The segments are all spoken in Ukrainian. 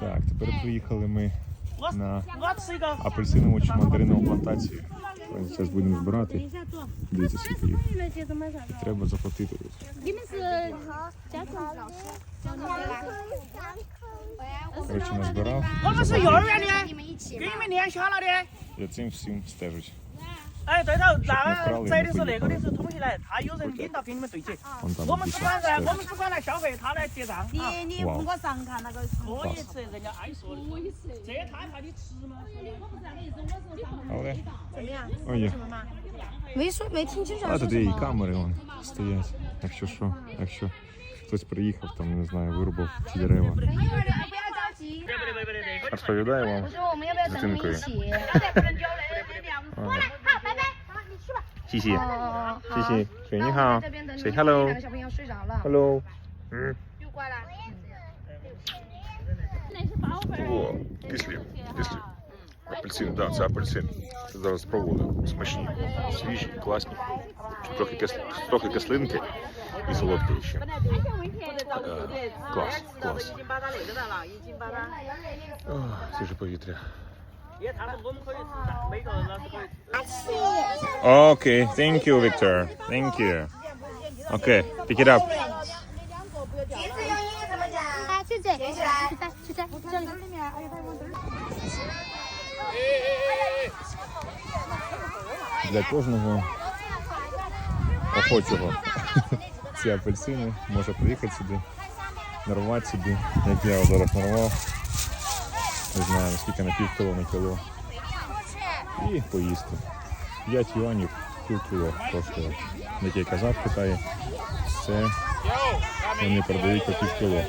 Так, тепер приїхали ми на апельсинову чи мандаринову плантацію. Зараз будемо збирати. Дивіться, скільки їх. Треба заплатити. Коротше, назбирав. Я цим всім стежусь. 哎，对头，那个宰的时候，那个的时候统计来，他有人领到给你们对接。我们只管来，我们只管来消费，他来结账。你你问我上看那个。可以吃，人家爱说的。可以吃。这他怕你吃吗？我不是那个意思，我说上看。好的。怎么样？哎呀。没说，没听清楚。А туди і камери вон стоять, якщо що, якщо хтось приїхав, там, не знаю, вирубав ці дерева. Розповідаю вам, дитинкою. 嘻嘻，嘻嘻，水你好，水 hello，hello，hello, 嗯，又过来了，О, кислі, кислі. Апельсини, так, да, це апельсин. Це зараз спробували. Смачні, свіжі, класні. Трохи, кис... трохи кислинки і солодкої ще. Е, клас, клас. О, свіже повітря. Okay, thank you, Victor. Thank you. Okay, pick it up. 去嘴，去嘴，去嘴，这里。Для кожного охочого ці апельсини може приїхати сюди, нарвати собі, як я зараз нарвав. Не знаю, наскільки на пів кіло на кіло. І поїсти. 5 юанів пів кіло коштує. Як я казав в це вони продають по пів кіло.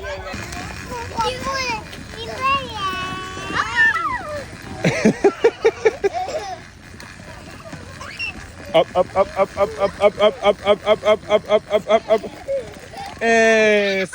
Up, up, up, up, up, up, up, up, up, up, up, up, up, up, up, up. Eh,